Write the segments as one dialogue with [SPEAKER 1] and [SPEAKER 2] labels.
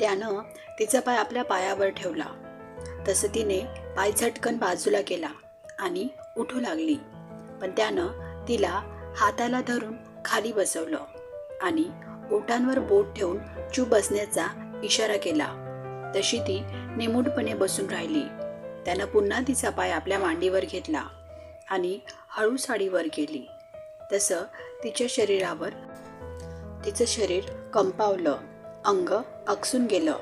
[SPEAKER 1] त्यानं तिचा पाय आपल्या पायावर ठेवला. तसं तिने पाय झटकन बाजूला केला आणि उठू लागली. पण त्यानं तिला हाताला धरून खाली बसवलं आणि ओठांवर बोट ठेवून चूप बसण्याचा इशारा केला. तशी ती निमूटपणे बसून राहिली. त्यानं पुन्हा तिचा पाय आपल्या मांडीवर घेतला आणि हळू साडीवर गेली. तसं तिच्या शरीरावर तिचं शरीर कंपावलं. अंग अकसून गेलं.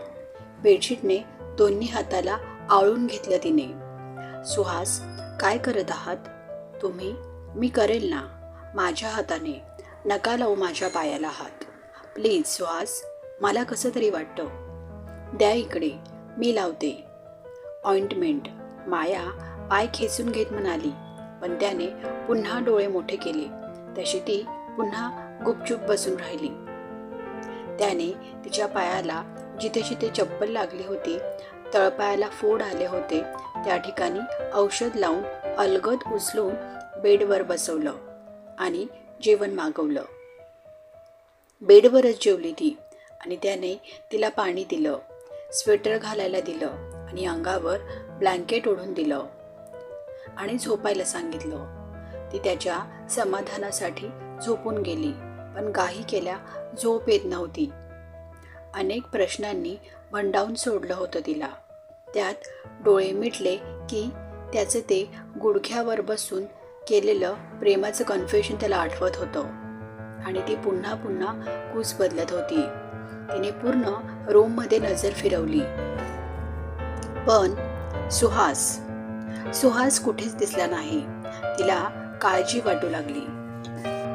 [SPEAKER 1] बेडशीटने दोन्ही हाताला आळून घेतलं तिने. सुहास काय करत आहात? तुम्ही मी करेल ना? माझ्या हाताने. नका लावू माझ्या पायाला हात. प्लीज सुहास मला कसं तरी वाटतं. द्या इकडे मी लावते. ऑइंटमेंट माया पाय खेचून घेत म्हणाली. पण त्याने पुन्हा डोळे मोठे केले. तशी ती पुन्हा गुपचूप बसून राहिली. त्याने तिच्या पायाला जिथे जिथे चप्पल लागली होती तळपायाला फोड आले होते त्या ठिकाणी औषध लावून अलगद उचलून बेडवर बसवलं आणि जेवण मागवलं. बेडवरच जेवली ती आणि त्याने तिला पाणी दिलं स्वेटर घालायला दिलं आणि अंगावर ब्लँकेट ओढून दिलं आणि झोपायला सांगितलं. ती त्याच्या समाधानासाठी झोपून गेली. पण काही केल्या झोप येत नव्हती. अनेक प्रश्नांनी भंडावून सोडलं होतं तिला. त्यात डोळे मिटले की त्याचं ते गुडघ्यावर बसून केलेलं प्रेमाचं कन्फ्युशन त्याला आठवत होतं. आणि ती पुन्हा पुन्हा कूस बदलत होती. तिने पूर्ण रूममध्ये नजर फिरवली. पण सुहास सुहास कुठेच दिसला नाही. तिला काळजी वाटू लागली.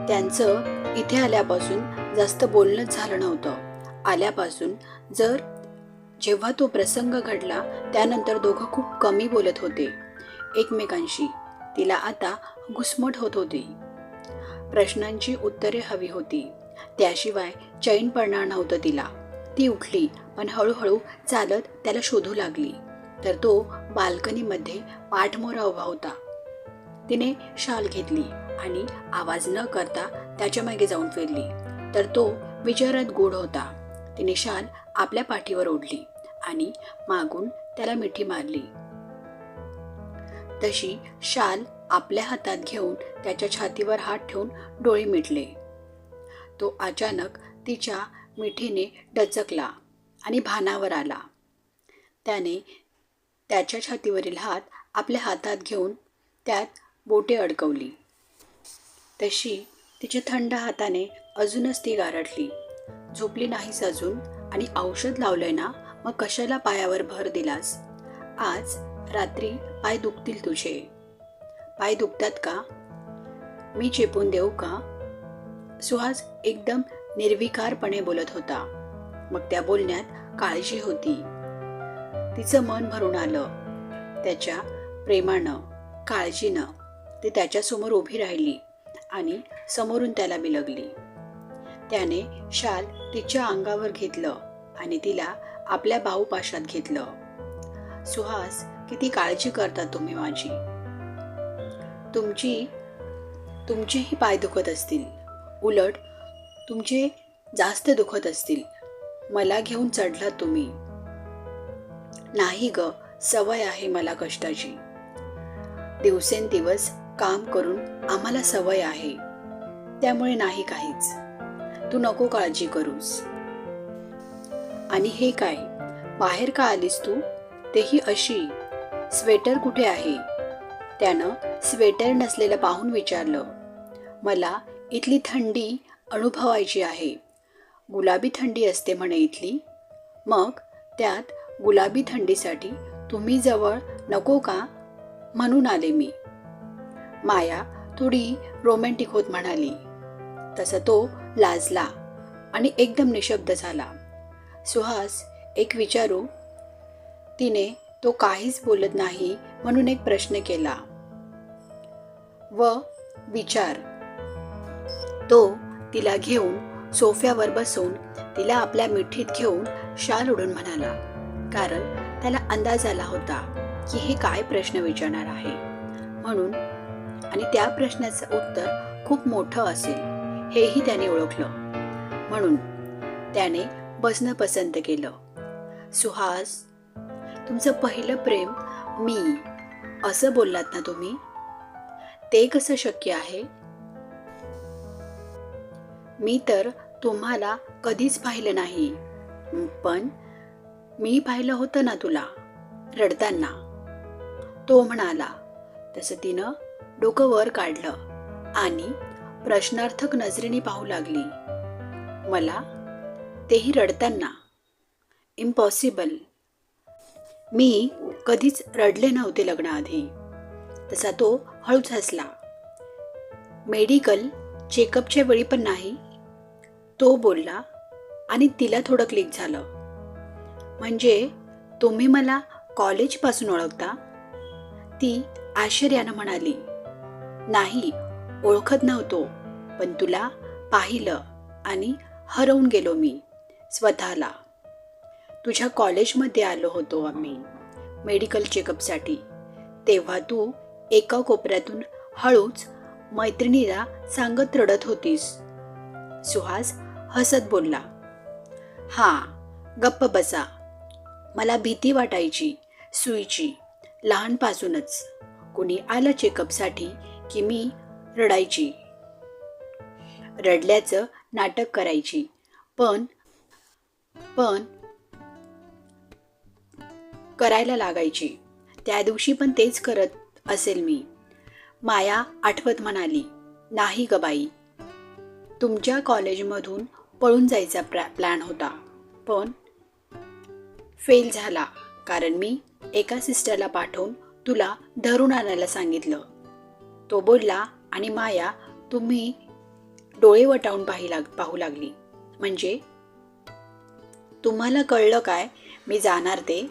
[SPEAKER 1] त्यांचं इथे आल्यापासून जास्त बोलणंच झालं नव्हतं. आल्यापासून जर जेव्हा तो प्रसंग घडला त्यानंतर दोघं खूप कमी बोलत होते. एकमेकांशी. तिला आता घुसमट होत होती. प्रश्नांची उत्तरे हवी होती. त्याशिवाय चैन पडणार नव्हतं तिला. ती उठली पण हळूहळू चालत त्याला शोधू लागली. तर तो बाल्कनीमध्ये पाठमोरा उभा होता. तिने शाल घेतली आणि आवाज न करता त्याच्यामागे जाऊन फिरली. तर तो विचारात गोड होता. तिने शाल आपल्या पाठीवर ओढली आणि मागून त्याला मिठी मारली. तशी शाल आपल्या हातात घेऊन त्याच्या छातीवर हात ठेवून डोळे मिटले. तो अचानक तिच्या मिठीने डचकला आणि भानावर आला. त्याने त्याच्या छातीवरील हात आपल्या हातात घेऊन त्यात बोटे अडकवली. तशी तिच्या थंड हाताने अजूनच ती गारठली. झोपली नाहीस अजून आणि औषध लावलंय ना मग कशाला पायावर भर दिलास? आज रात्री पाय दुखतील तुझे. पाय दुखतात का? मी चेपून देऊ का? सुहास एकदम निर्विकारपणे बोलत होता. मग त्या बोलण्यात काळजी होती. तिचं मन भरून आलं. त्याच्या प्रेमानं काळजीनं ती त्याच्यासमोर उभी राहिली आणि समोरून त्याला बिलगली. त्याने शाल तिच्या अंगावर घेतलं आणि तिला आपल्या बाहूपाशात घेतलं. सुहास किती काळजी करता तुम्ही माझी? तुमची तुमचेही पाय दुखत असतील. उलट तुमचे जास्त दुखत असतील. मला घेऊन चढलात तुम्ही. नाही ग सवय आहे मला कष्टाची. दिवसेंदिवस काम करून आम्हाला सवय आहे. त्यामुळे नाही काहीच. तू नको काळजी करूस. आणि हे काय? बाहेर का आलीस तू? तेही अशी. स्वेटर कुठे आहे? त्यानं स्वेटर नसलेलं पाहून विचारलं. मला इथली थंडी अनुभवायची आहे. गुलाबी थंडी असते म्हणे इथली. मग त्यात गुलाबी थंडीसाठी तुम्ही जवळ नको का? म्हणून आले मी. माया थोडी रोमॅन्टिक होत म्हणाली. तसं तो लाजला आणि एकदम निशब्द झाला. सुहास एक विचारू तिने तो काहीच बोलत नाही म्हणून एक प्रश्न केला. व विचार तो तिला घेऊन सोफ्यावर बसून तिला आपल्या मिठीत घेऊन शाल उडून म्हणाला कारण त्याला अंदाज आला होता की हे काय प्रश्न विचारणार आहे. म्हणून आणि त्या प्रश्नाचं उत्तर खूप मोठं असेल. हेही त्याने ओळखलं. म्हणून त्याने बसणं पसंत केलं. सुहास तुमचं पहिलं प्रेम मी असं बोललात ना तुम्ही? ते कसं शक्य आहे? मी तर तुम्हाला कधीच पाहिलं नाही. पण मी पाहिलं होतं ना तुला रडताना. तो म्हणाला तसं तिनं डोकं वर काढलं आणि प्रश्नार्थक नजरेने पाहू लागली. मला तेही रडताना. इम्पॉसिबल मी कधीच रडले नव्हते लग्नाआधी. तसा तो हळूच हसला. मेडिकल चेकअपच्या वेळी पण नाही. तो बोलला आणि तिला थोडं क्लिक झालं. म्हणजे तुम्ही मला कॉलेजपासून ओळखता? ती आश्चर्यानं म्हणाली. नाही ओळखत नव्हतो पण तुला पाहिलं आणि हरवून गेलो मी स्वतःला. तुझ्या कॉलेजमध्ये आलो होतो आम्ही मेडिकल चेकअपसाठी. तेव्हा तू एका कोपऱ्यातून हळूच मैत्रिणीला सांगत रडत होतीस. सुहास हसत बोलला हां गप्प बसा. मला भीती वाटायची सुईची लहानपासूनच. कुणी आलं चेकअपसाठी की मी रडायची. रडल्याचं नाटक करायची. पण पण करायला लागायची. त्या दिवशी पण तेच करत असेल मी. माया आठवत म्हणाली नाही ग बाई. तुमच्या कॉलेजमधून पळून जायचा प्लॅ प्लॅन होता. पण फेल झाला कारण मी एका सिस्टरला पाठवून तुला धरून आणायला सांगितलं. तो बोलला आणि माया तुम्ही डोळे वटावून पाही लाग पाहू लागली. म्हणजे? तुम्हाला कळलं काय? मी जाणार ते?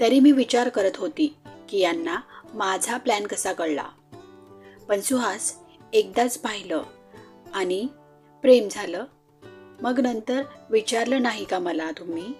[SPEAKER 1] तरी मी विचार करत होती की यांना माझा प्लॅन कसा कळला. पण सुहास एकदाच पाहिलं आणि प्रेम झालं. मग नंतर विचारलं नाही का मला तुम्ही?